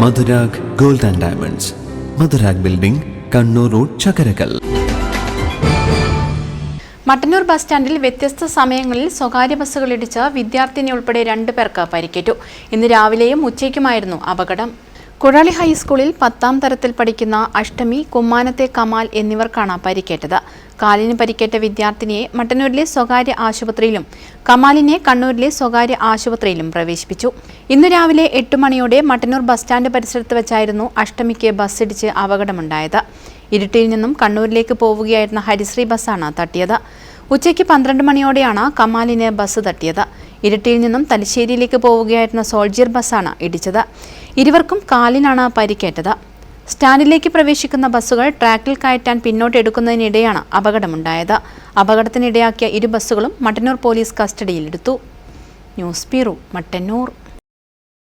Madhurag gold and diamonds. Madhurag building Kannur road Chakkarakal. Mattannur bus സ്റ്റാൻഡിൽ വ്യത്യസ്ത സമയങ്ങളിൽ സ്വകാര്യ ബസ്സുകൾ ഇടിച്ച് വിദ്യാർത്ഥിനി ഉൾപ്പെടെ രണ്ടു പേർക്ക് പരിക്കേറ്റു. ഇന്ന് രാവിലെയും ഉച്ചയ്ക്കുമായിരുന്നു അപകടം. കുഴാളി ഹൈസ്കൂളിൽ പത്താം തരത്തിൽ പഠിക്കുന്ന അഷ്ടമി കുമ്മാനത്തെ കമാൽ എന്നിവർക്കാണ് പരിക്കേറ്റത്. കാലിന് പരിക്കേറ്റ വിദ്യാർത്ഥിനിയെ മട്ടന്നൂരിലെ സ്വകാര്യ ആശുപത്രിയിലും കമാലിനെ കണ്ണൂരിലെ സ്വകാര്യ ആശുപത്രിയിലും പ്രവേശിപ്പിച്ചു. ഇന്ന് രാവിലെ എട്ട് മണിയോടെ മട്ടന്നൂർ ബസ് സ്റ്റാൻഡ് പരിസരത്ത് വെച്ചായിരുന്നു അഷ്ടമിക്ക് ബസ്സിടിച്ച് അപകടമുണ്ടായത്. ഇരുട്ടിയിൽ നിന്നും കണ്ണൂരിലേക്ക് പോവുകയായിരുന്ന ഹരിശ്രീ ബസ്സാണ് തട്ടിയത്. ഉച്ചയ്ക്ക് പന്ത്രണ്ട് മണിയോടെയാണ് കമാലിന് ബസ് തട്ടിയത്. ഇരട്ടിയിൽ നിന്നും തലശ്ശേരിയിലേക്ക് പോവുകയായിരുന്ന സോൾജിയർ ബസ്സാണ് ഇടിച്ചത്. ഇരുവർക്കും കാലിനാണ് പരിക്കേറ്റത്. സ്റ്റാൻഡിലേക്ക് പ്രവേശിക്കുന്ന ബസ്സുകൾ ട്രാക്കിൽ കയറ്റാൻ പിന്നോട്ടെടുക്കുന്നതിനിടെയാണ് അപകടമുണ്ടായത്. അപകടത്തിനിടയാക്കിയ ഇരു ബസ്സുകളും മട്ടന്നൂർ പോലീസ് കസ്റ്റഡിയിലെടുത്തു. News bureau Mattannur.